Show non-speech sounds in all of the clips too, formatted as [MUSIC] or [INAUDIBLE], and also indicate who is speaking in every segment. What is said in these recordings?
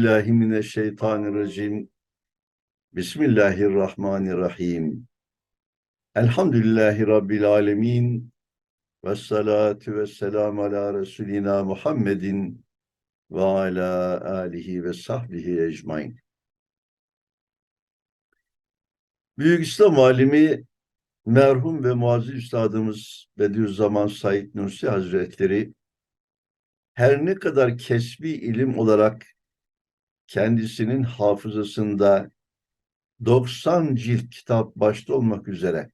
Speaker 1: Billahi mineşşeytanirracim. Bismillahirrahmanirrahim. Elhamdülillahi rabbil alamin. Ve salatu ve selam ala Resulina Muhammedin ve ala alihi ve sahbihi ecmain. Büyük İslam alimi merhum ve muazzez üstadımız Bediüzzaman Said Nursi Hazretleri her ne kadar kesbi ilim olarak kendisinin hafızasında 90 cilt kitap başta olmak üzere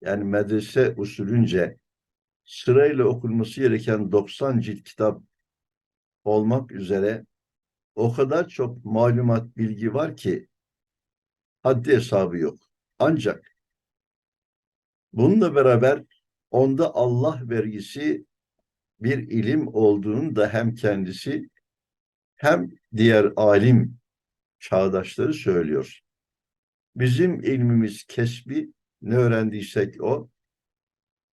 Speaker 1: yani medrese usulünce sırayla okunması gereken 90 cilt kitap olmak üzere o kadar çok malumat bilgi var ki haddi hesabı yok. Ancak bununla beraber onda Allah vergisi bir ilim olduğunu da hem kendisi hem diğer alim çağdaşları söylüyor. Bizim ilmimiz kesbi ne öğrendiysek o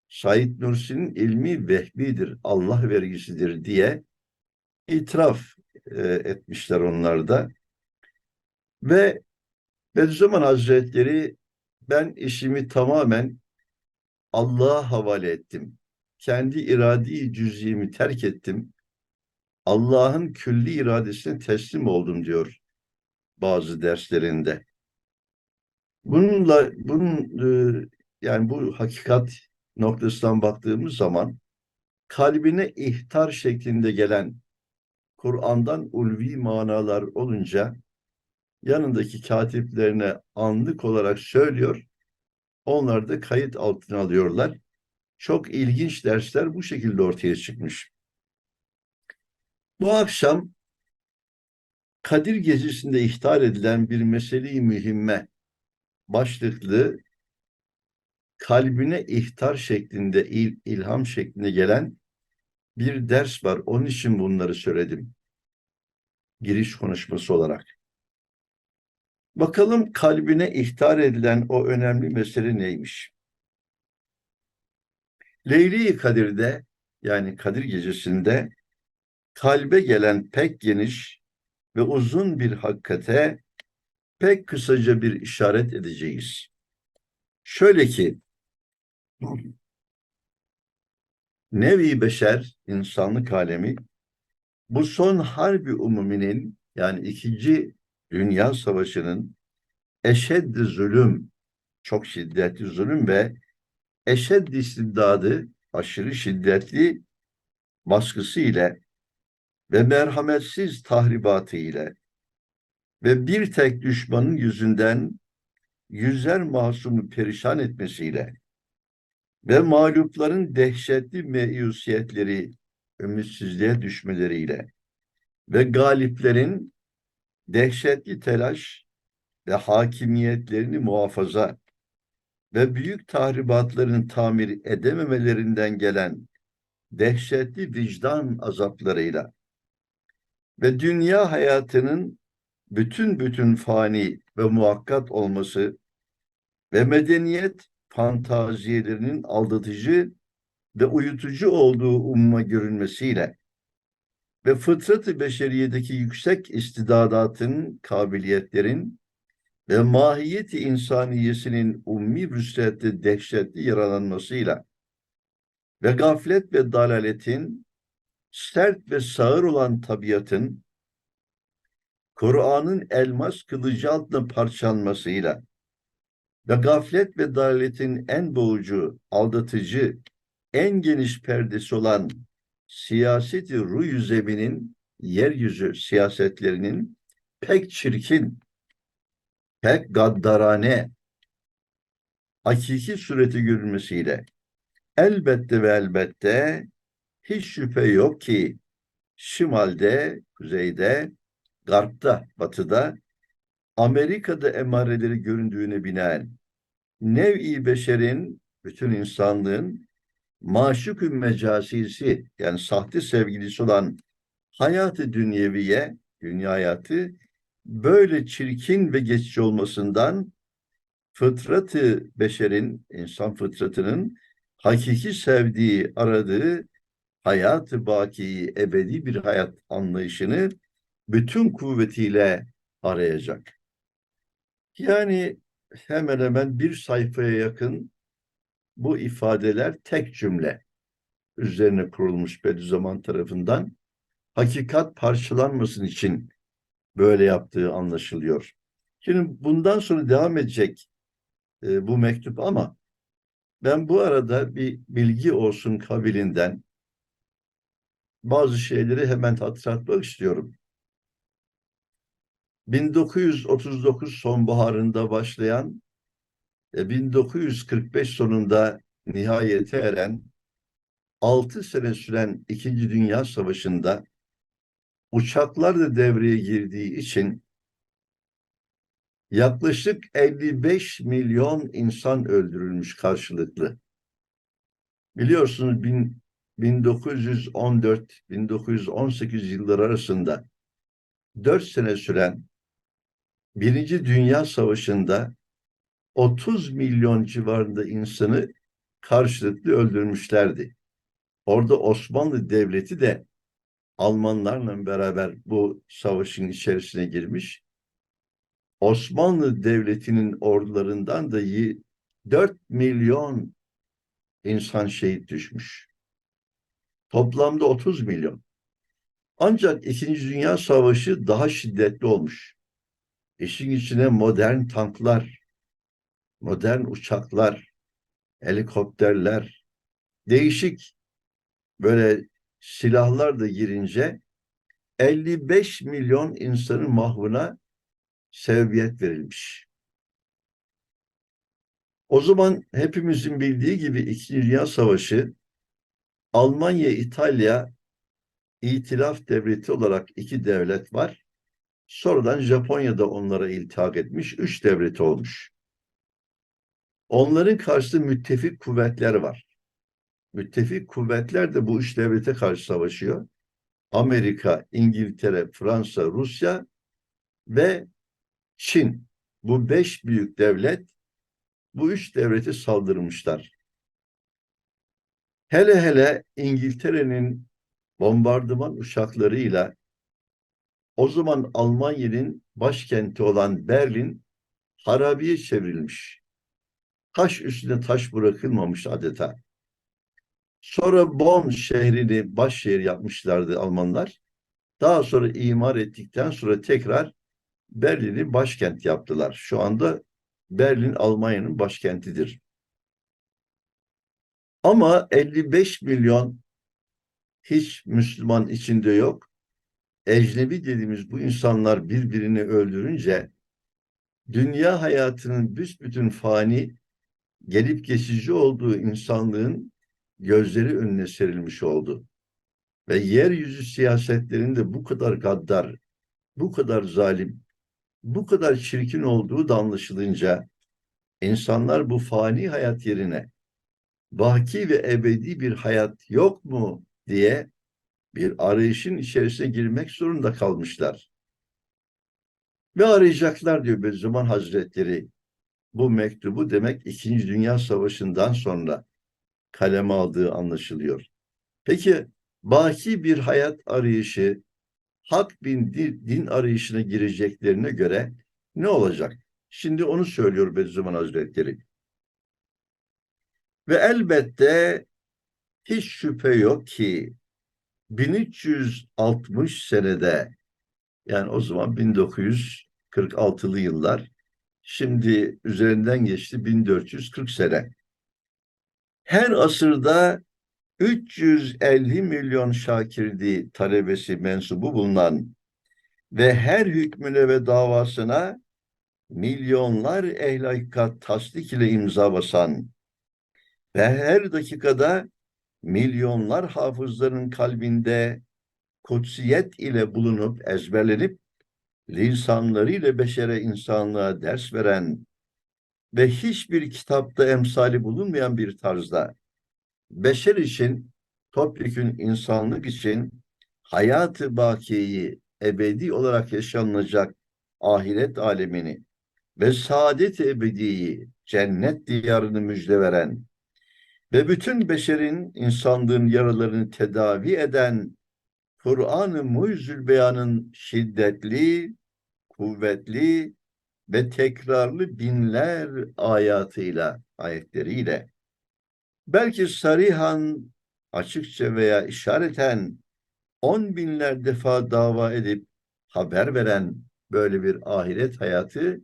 Speaker 1: Said Nursi'nin ilmi vehbidir, Allah vergisidir diye itiraf e, etmişler onlar da. Ve Bediüzzaman Hazretleri ben işimi tamamen Allah'a havale ettim. Kendi iradi cüz'imi terk ettim. Allah'ın külli iradesine teslim oldum diyor bazı derslerinde. Bununla bunun e, yani bu hakikat noktasından baktığımız zaman kalbine ihtar şeklinde gelen Kur'an'dan ulvi manalar olunca yanındaki katiplerine anlık olarak söylüyor. Onlar da kayıt altına alıyorlar. Çok ilginç dersler bu şekilde ortaya çıkmış. Bu akşam Kadir Gecesi'nde ihtar edilen bir meseleyi mühimme başlıklı kalbine ihtar şeklinde, il, ilham şeklinde gelen bir ders var. Onun için bunları söyledim. Giriş konuşması olarak. Bakalım kalbine ihtar edilen o önemli mesele neymiş? Leyli Kadir'de yani Kadir Gecesi'nde kalbe gelen pek geniş ve uzun bir hakikate pek kısaca bir işaret edeceğiz. Şöyle ki nevi beşer, insanlık alemi bu son harbi umuminin yani ikinci dünya savaşının eşeddi zulüm, çok şiddetli zulüm ve eşeddi istibdadı, aşırı şiddetli baskısı ile ve merhametsiz tahribatı ile ve bir tek düşmanın yüzünden yüzer masumu perişan etmesiyle ve mağlupların dehşetli meyusiyetleri, ümitsizliğe düşmeleriyle ve galiplerin dehşetli telaş ve hakimiyetlerini muhafaza ve büyük tahribatların tamir edememelerinden gelen dehşetli vicdan azaplarıyla ve dünya hayatının bütün bütün fani ve muhakkat olması ve medeniyet fantaziyelerinin aldatıcı ve uyutucu olduğu umma görünmesiyle ve fıtratı beşeriyedeki yüksek istidadatın, kabiliyetlerin ve mahiyeti insaniyesinin ummi rüsrette dehşetli yaralanmasıyla ve gaflet ve dalaletin sert ve sağır olan tabiatın Kur'an'ın elmas kılıcı altında parçalanmasıyla ve gaflet ve dalaletin en boğucu, aldatıcı, en geniş perdesi olan siyaseti ruh zeminin yeryüzü siyasetlerinin pek çirkin, pek gaddarane, hakiki sureti görülmesiyle elbette ve elbette hiç şüphe yok ki şimalde, kuzeyde, garpta, batıda Amerika'da emareleri göründüğüne binaen nev-i beşerin, bütün insanlığın maşuk-ü mecasisi yani sahte sevgilisi olan hayatı dünyeviye, dünya hayatı böyle çirkin ve geçici olmasından fıtratı beşerin, insan fıtratının hakiki sevdiği, aradığı hayat-ı baki, ebedi bir hayat anlayışını bütün kuvvetiyle arayacak. Yani hemen hemen bir sayfaya yakın bu ifadeler tek cümle üzerine kurulmuş Bediüzzaman tarafından hakikat parçalanmasın için böyle yaptığı anlaşılıyor. Şimdi bundan sonra devam edecek e, bu mektup ama ben bu arada bir bilgi olsun kabilinden bazı şeyleri hemen hatırlatmak istiyorum. 1939 sonbaharında başlayan e, 1945 sonunda nihayete eren 6 sene süren İkinci Dünya Savaşı'nda uçaklar da devreye girdiği için yaklaşık 55 milyon insan öldürülmüş karşılıklı. Biliyorsunuz bin, 1914-1918 yılları arasında 4 sene süren Birinci Dünya Savaşı'nda 30 milyon civarında insanı karşılıklı öldürmüşlerdi. Orada Osmanlı Devleti de Almanlarla beraber bu savaşın içerisine girmiş. Osmanlı Devleti'nin ordularından da 4 milyon insan şehit düşmüş. Toplamda 30 milyon. Ancak İkinci Dünya Savaşı daha şiddetli olmuş. İşin içine modern tanklar, modern uçaklar, helikopterler, değişik böyle silahlar da girince 55 milyon insanın mahvına sevbiyet verilmiş. O zaman hepimizin bildiği gibi İkinci Dünya Savaşı Almanya, İtalya itilaf devleti olarak iki devlet var. Sonradan Japonya da onlara iltihak etmiş. Üç devleti olmuş. Onların karşısında müttefik kuvvetler var. Müttefik kuvvetler de bu üç devlete karşı savaşıyor. Amerika, İngiltere, Fransa, Rusya ve Çin. Bu beş büyük devlet bu üç devlete saldırmışlar. Hele hele İngiltere'nin bombardıman uçaklarıyla o zaman Almanya'nın başkenti olan Berlin harabiye çevrilmiş. Taş üstüne taş bırakılmamış adeta. Sonra Bonn şehrini başşehir yapmışlardı Almanlar. Daha sonra imar ettikten sonra tekrar Berlin'i başkent yaptılar. Şu anda Berlin Almanya'nın başkentidir. Ama 55 milyon hiç Müslüman içinde yok. Ecnebi dediğimiz bu insanlar birbirini öldürünce dünya hayatının büsbütün fani gelip geçici olduğu insanlığın gözleri önüne serilmiş oldu. Ve yeryüzü siyasetlerinde bu kadar gaddar, bu kadar zalim, bu kadar çirkin olduğu da anlaşılınca insanlar bu fani hayat yerine baki ve ebedi bir hayat yok mu diye bir arayışın içerisine girmek zorunda kalmışlar. Ve arayacaklar diyor Bediüzzaman Hazretleri. Bu mektubu demek İkinci Dünya Savaşı'ndan sonra kaleme aldığı anlaşılıyor. Peki baki bir hayat arayışı hak bin din arayışına gireceklerine göre ne olacak? Şimdi onu söylüyor Bediüzzaman Hazretleri. Ve elbette hiç şüphe yok ki 1360 senede yani o zaman 1946'lı yıllar şimdi üzerinden geçti 1440 sene. Her asırda 350 milyon şakirdi talebesi mensubu bulunan ve her hükmüne ve davasına milyonlar ehl hakikat tasdik ile imza basan ve her dakikada milyonlar hafızların kalbinde kutsiyet ile bulunup ezberlenip lisanlarıyla beşere insanlığa ders veren ve hiçbir kitapta emsali bulunmayan bir tarzda beşer için, topyekün insanlık için hayatı bakiyeyi ebedi olarak yaşanılacak ahiret alemini ve saadet ebediyi cennet diyarını müjde veren ve bütün beşerin insanlığın yaralarını tedavi eden Kur'an-ı Mucizül Beyan'ın şiddetli, kuvvetli ve tekrarlı binler ayatıyla, ayetleriyle belki sarihan açıkça veya işareten on binler defa dava edip haber veren böyle bir ahiret hayatı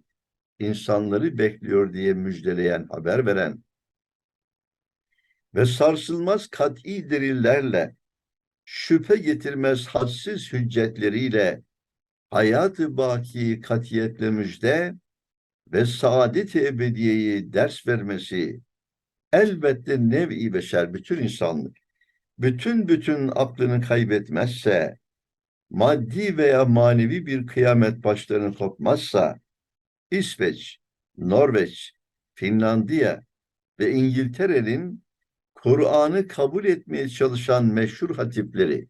Speaker 1: insanları bekliyor diye müjdeleyen, haber veren ve sarsılmaz kat'i delillerle şüphe getirmez hadsiz hüccetleriyle hayat-ı baki katiyetle müjde ve saadet-i ebediyeyi ders vermesi elbette nev-i beşer bütün insanlık bütün bütün aklını kaybetmezse maddi veya manevi bir kıyamet başlarını kopmazsa İsveç, Norveç, Finlandiya ve İngiltere'nin Kur'an'ı kabul etmeye çalışan meşhur hatipleri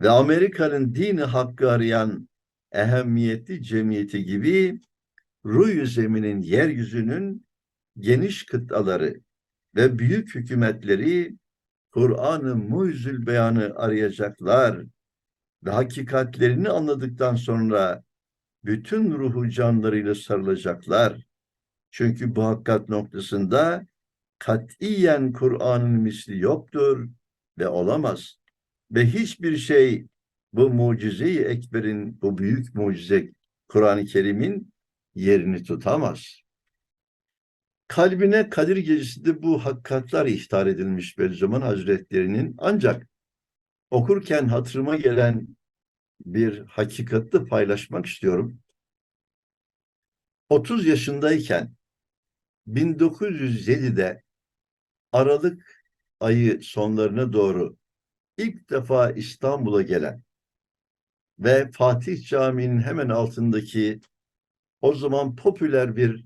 Speaker 1: ve Amerika'nın dini hakkı arayan ehemmiyetli cemiyeti gibi ruh zeminin yeryüzünün geniş kıtaları ve büyük hükümetleri Kur'an-ı Muizül Beyan'ı arayacaklar ve hakikatlerini anladıktan sonra bütün ruhu canlarıyla sarılacaklar. Çünkü bu hakikat noktasında katiyen Kur'an'ın misli yoktur ve olamaz. Ve hiçbir şey bu mucize-i ekberin, bu büyük mucize Kur'an-ı Kerim'in yerini tutamaz. Kalbine Kadir Gecesi'nde bu hakikatler ihtar edilmiş Bediüzzaman Hazretleri'nin ancak okurken hatırıma gelen bir hakikati paylaşmak istiyorum. 30 yaşındayken 1907'de Aralık ayı sonlarına doğru ilk defa İstanbul'a gelen ve Fatih Camii'nin hemen altındaki o zaman popüler bir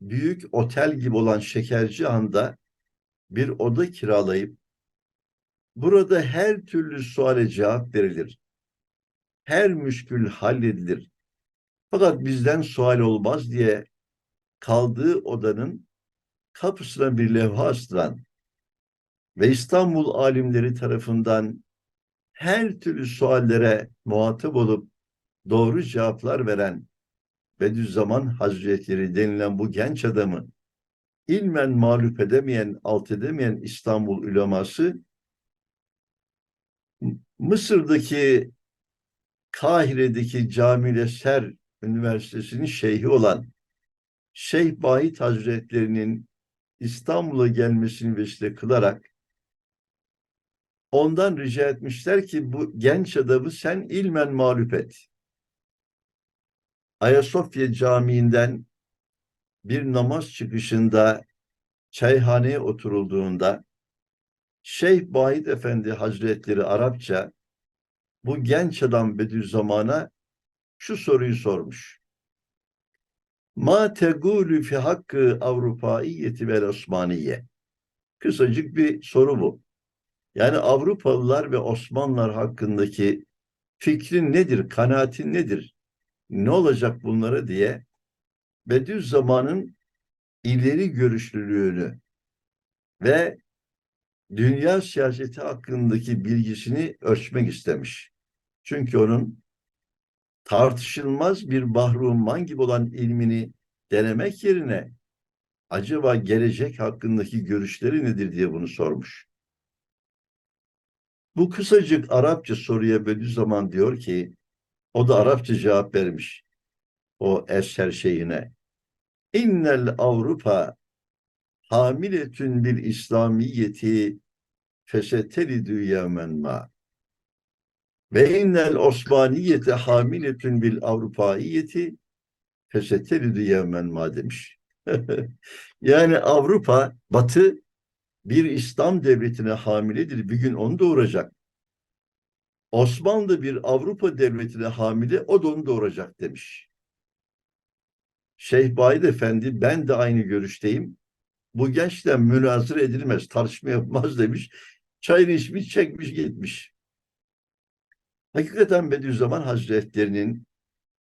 Speaker 1: büyük otel gibi olan Şekercihan'da bir oda kiralayıp burada her türlü suale cevap verilir. Her müşkül halledilir. Fakat bizden sual olmaz diye kaldığı odanın kapısına bir levha astıran ve İstanbul alimleri tarafından her türlü suallere muhatap olup doğru cevaplar veren Bediüzzaman Hazretleri denilen bu genç adamı ilmen mağlup edemeyen, alt edemeyen İstanbul uleması Mısır'daki Kahire'deki Cami Ser Üniversitesi'nin şeyhi olan Şeyh Bahit Hazretlerinin İstanbul'a gelmesini vesile kılarak ondan rica etmişler ki bu genç adamı sen ilmen mağlup et. Ayasofya Camii'nden bir namaz çıkışında çayhaneye oturulduğunda Şeyh Bahit Efendi Hazretleri Arapça bu genç adam Bediüzzaman'a şu soruyu sormuş. Ma tegulü fi hakkı Avrupaiyeti vel Osmaniye. Kısacık bir soru bu. Yani Avrupalılar ve Osmanlılar hakkındaki fikrin nedir, kanaatin nedir? Ne olacak bunlara diye Bediüzzaman'ın ileri görüşlülüğünü ve dünya siyaseti hakkındaki bilgisini ölçmek istemiş. Çünkü onun tartışılmaz bir bahruman gibi olan ilmini denemek yerine acaba gelecek hakkındaki görüşleri nedir diye bunu sormuş. Bu kısacık Arapça soruya Bediüzzaman diyor ki o da Arapça cevap vermiş o eser şeyine. İnnel Avrupa hamiletün bil İslamiyeti fesetelidü yevmen ma. Ve innel Osmaniyete hamiletün bil Avrupaiyeti fesetelidü yevmen ma demiş. [LAUGHS] yani Avrupa, Batı bir İslam devletine hamiledir. Bir gün onu doğuracak. Osmanlı bir Avrupa devletine hamile, o da onu doğuracak demiş. Şeyh Bayid Efendi, ben de aynı görüşteyim. Bu gençle münazır edilmez, tartışma yapmaz demiş. Çayını içmiş, çekmiş, gitmiş. Hakikaten Bediüzzaman Hazretlerinin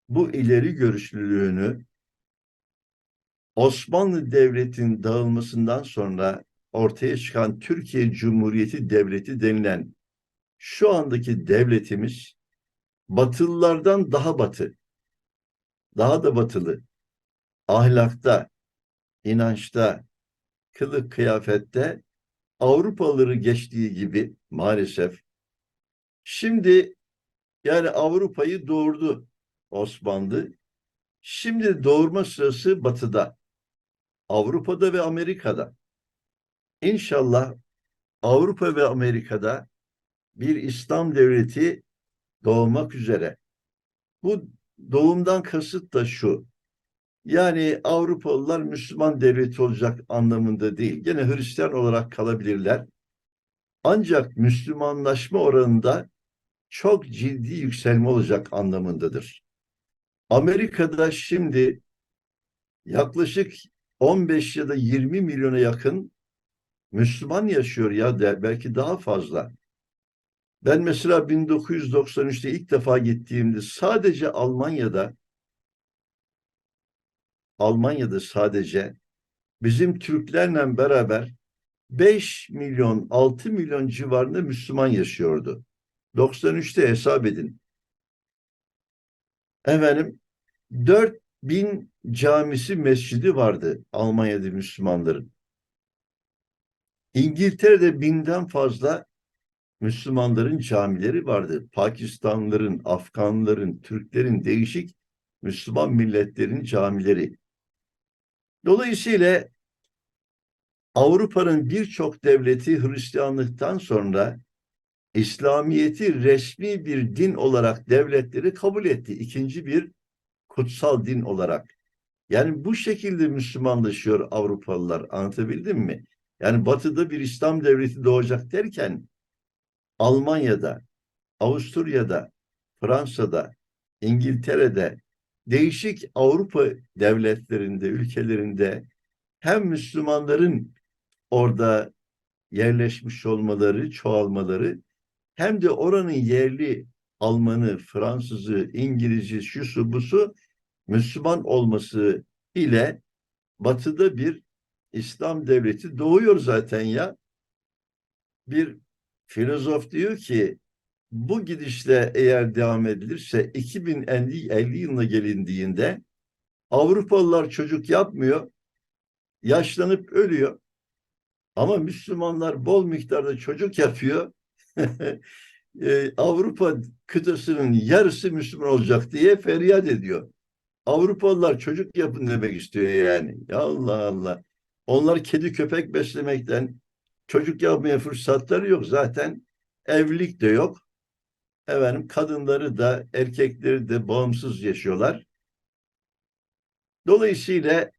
Speaker 1: bu ileri görüşlülüğünü Osmanlı Devleti'nin dağılmasından sonra ortaya çıkan Türkiye Cumhuriyeti Devleti denilen şu andaki devletimiz Batılılardan daha batı, daha da batılı, ahlakta, inançta, kılık kıyafette Avrupalıları geçtiği gibi maalesef. Şimdi yani Avrupa'yı doğurdu Osmanlı. Şimdi doğurma sırası batıda. Avrupa'da ve Amerika'da. İnşallah Avrupa ve Amerika'da bir İslam devleti doğmak üzere. Bu doğumdan kasıt da şu. Yani Avrupalılar Müslüman devleti olacak anlamında değil. Gene Hristiyan olarak kalabilirler. Ancak Müslümanlaşma oranında çok ciddi yükselme olacak anlamındadır. Amerika'da şimdi yaklaşık 15 ya da 20 milyona yakın Müslüman yaşıyor ya da belki daha fazla. Ben mesela 1993'te ilk defa gittiğimde sadece Almanya'da Almanya'da sadece bizim Türklerle beraber 5 milyon 6 milyon civarında Müslüman yaşıyordu. 93'te hesap edin. Efendim 4 bin camisi mescidi vardı Almanya'da Müslümanların. İngiltere'de binden fazla Müslümanların camileri vardı. Pakistanlıların, Afganların, Türklerin değişik Müslüman milletlerin camileri. Dolayısıyla Avrupa'nın birçok devleti Hristiyanlıktan sonra İslamiyet'i resmi bir din olarak devletleri kabul etti. İkinci bir kutsal din olarak. Yani bu şekilde Müslümanlaşıyor Avrupalılar. Anlatabildim mi? Yani batıda bir İslam devleti doğacak derken Almanya'da, Avusturya'da, Fransa'da, İngiltere'de, değişik Avrupa devletlerinde, ülkelerinde hem Müslümanların orada yerleşmiş olmaları, çoğalmaları hem de oranın yerli Almanı, Fransızı, İngilizci, şusu busu Müslüman olması ile batıda bir İslam devleti doğuyor zaten ya. Bir filozof diyor ki bu gidişle eğer devam edilirse 2050 50 yılına gelindiğinde Avrupalılar çocuk yapmıyor, yaşlanıp ölüyor. Ama Müslümanlar bol miktarda çocuk yapıyor. Ee, [LAUGHS] Avrupa kıtasının yarısı Müslüman olacak diye feryat ediyor. Avrupalılar çocuk yapın demek istiyor yani. Ya Allah Allah. Onlar kedi köpek beslemekten çocuk yapmaya fırsatları yok. Zaten evlilik de yok. Efendim kadınları da erkekleri de bağımsız yaşıyorlar. Dolayısıyla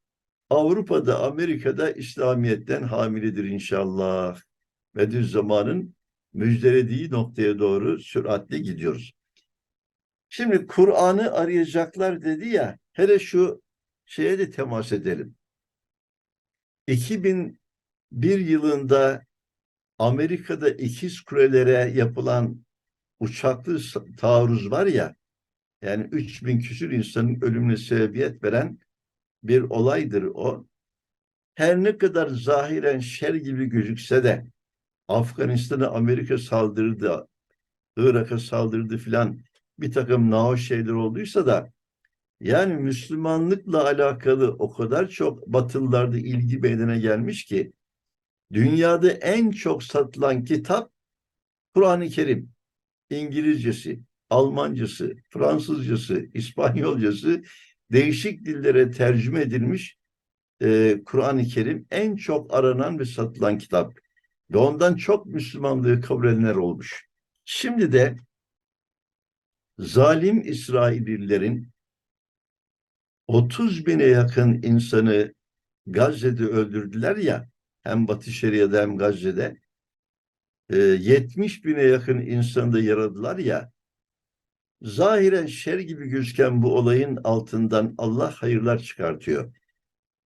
Speaker 1: Avrupa'da, Amerika'da İslamiyet'ten hamiledir inşallah. Bediüzzaman'ın müjdelediği noktaya doğru süratle gidiyoruz. Şimdi Kur'an'ı arayacaklar dedi ya, hele şu şeye de temas edelim. 2001 yılında Amerika'da ikiz kulelere yapılan uçaklı taarruz var ya, yani 3000 küsür insanın ölümüne sebebiyet veren bir olaydır o. Her ne kadar zahiren şer gibi gözükse de Afganistan'a Amerika saldırdı, Irak'a saldırdı filan bir takım nahoş şeyler olduysa da yani Müslümanlıkla alakalı o kadar çok Batılılarda ilgi meydana gelmiş ki dünyada en çok satılan kitap Kur'an-ı Kerim. İngilizcesi, Almancası, Fransızcası, İspanyolcası değişik dillere tercüme edilmiş e, Kur'an-ı Kerim en çok aranan ve satılan kitap. Ve ondan çok Müslümanlığı kabul edenler olmuş. Şimdi de zalim İsraillilerin 30 bine yakın insanı Gazze'de öldürdüler ya, hem Batı Şeria'da hem Gazze'de, e, 70 bine yakın insanı da yaradılar ya, zahiren şer gibi gözüken bu olayın altından Allah hayırlar çıkartıyor.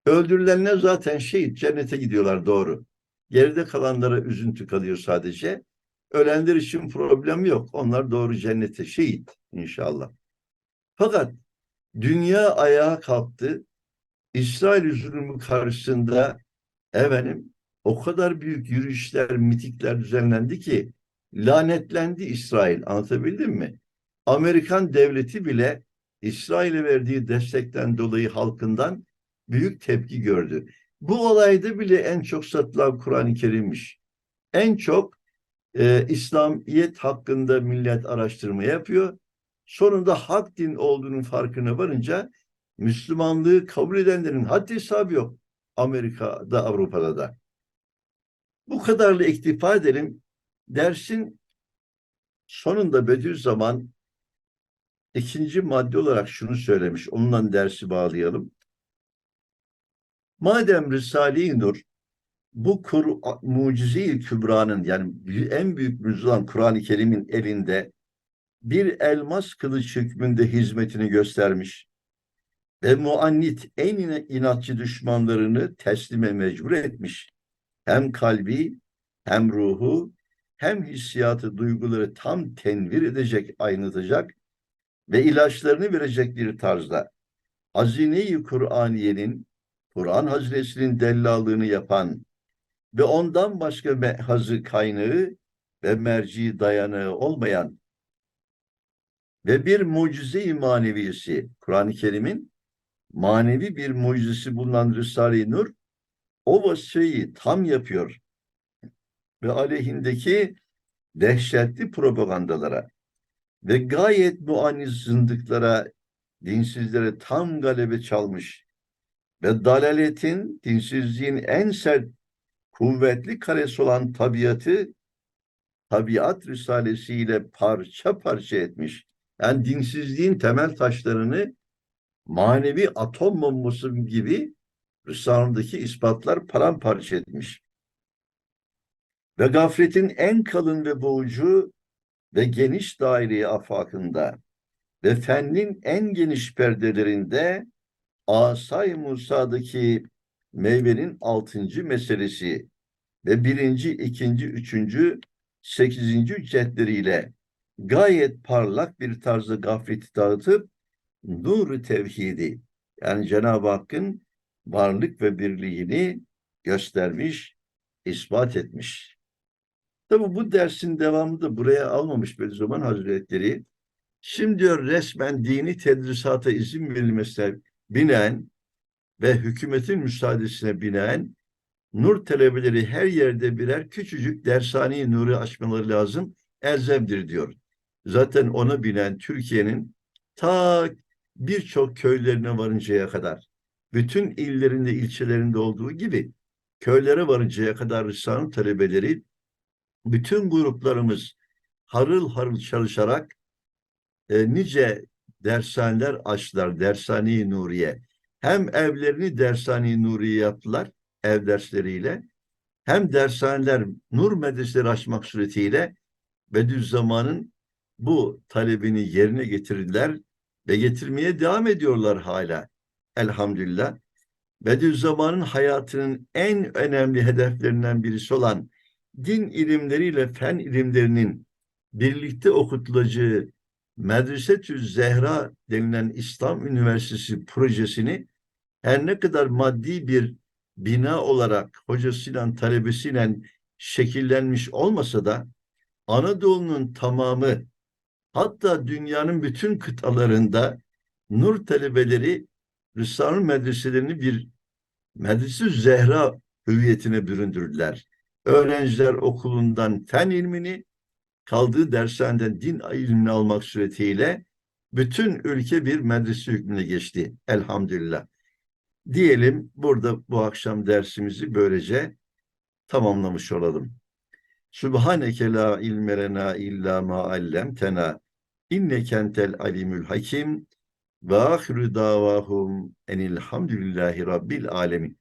Speaker 1: Öldürülenler zaten şehit, cennete gidiyorlar doğru. Geride kalanlara üzüntü kalıyor sadece. Ölenler için problem yok. Onlar doğru cennete şehit inşallah. Fakat dünya ayağa kalktı. İsrail zulmü karşısında efendim o kadar büyük yürüyüşler, mitikler düzenlendi ki lanetlendi İsrail. Anlatabildim mi? Amerikan devleti bile İsrail'e verdiği destekten dolayı halkından büyük tepki gördü. Bu olayda bile en çok satılan Kur'an-ı Kerim'miş. En çok e, İslamiyet hakkında millet araştırma yapıyor. Sonunda hak din olduğunun farkına varınca Müslümanlığı kabul edenlerin haddi hesabı yok. Amerika'da, Avrupa'da da. Bu kadarla iktifa edelim. Dersin sonunda Bediüzzaman ikinci madde olarak şunu söylemiş. Onunla dersi bağlayalım. Madem Risale-i Nur bu Kur mucize-i kübranın yani en büyük mucize olan Kur'an-ı Kerim'in elinde bir elmas kılıç hükmünde hizmetini göstermiş ve muannit en inatçı düşmanlarını teslime mecbur etmiş. Hem kalbi hem ruhu hem hissiyatı duyguları tam tenvir edecek, aynatacak ve ilaçlarını verecek bir tarzda hazine-i Kur'aniyenin Kur'an hazresinin dellalığını yapan ve ondan başka mehazı kaynağı ve merci dayanağı olmayan ve bir mucize-i maneviyesi Kur'an-ı Kerim'in manevi bir mucizesi bulunan Risale-i Nur o vasfıyı tam yapıyor ve aleyhindeki dehşetli propagandalara ve gayet muaniz zındıklara, dinsizlere tam galebe çalmış ve dalaletin, dinsizliğin en sert, kuvvetli karesi olan tabiatı tabiat risalesiyle parça parça etmiş. Yani dinsizliğin temel taşlarını manevi atom bombası gibi Risale'deki ispatlar paramparça etmiş. Ve gafletin en kalın ve boğucu ve geniş daireye afakında ve fennin en geniş perdelerinde Asay Musa'daki meyvenin altıncı meselesi ve birinci, ikinci, üçüncü, sekizinci ücretleriyle gayet parlak bir tarzda gafleti dağıtıp nur tevhidi yani Cenab-ı Hakk'ın varlık ve birliğini göstermiş, ispat etmiş. Tabi bu dersin devamı da buraya almamış Bediüzzaman Hazretleri. Şimdi diyor resmen dini tedrisata izin verilmesine binaen ve hükümetin müsaadesine binaen nur talebeleri her yerde birer küçücük dershane nuru açmaları lazım, elzemdir diyor. Zaten ona binen Türkiye'nin ta birçok köylerine varıncaya kadar, bütün illerinde, ilçelerinde olduğu gibi köylere varıncaya kadar Risale talebeleri bütün gruplarımız harıl harıl çalışarak e, nice dershaneler açtılar, dershane Nuriye. Hem evlerini dershane Nuriye yaptılar, ev dersleriyle, hem dershaneler nur medreseleri açmak suretiyle Bediüzzaman'ın bu talebini yerine getirdiler ve getirmeye devam ediyorlar hala. Elhamdülillah. Bediüzzaman'ın hayatının en önemli hedeflerinden birisi olan din ilimleriyle fen ilimlerinin birlikte okutulacağı Medresetü Zehra denilen İslam Üniversitesi projesini her ne kadar maddi bir bina olarak hocasıyla talebesiyle şekillenmiş olmasa da Anadolu'nun tamamı hatta dünyanın bütün kıtalarında nur talebeleri Risale medreselerini bir medrese Zehra hüviyetine büründürdüler. Öğrenciler okulundan fen ilmini, kaldığı dershaneden din ilmini almak suretiyle bütün ülke bir medrese hükmüne geçti. Elhamdülillah. Diyelim burada bu akşam dersimizi böylece tamamlamış olalım. Subhaneke la ilme lena illa ma allamtena inneke alimul hakim ve ahiru davahum enilhamdülillahi rabbil alemin.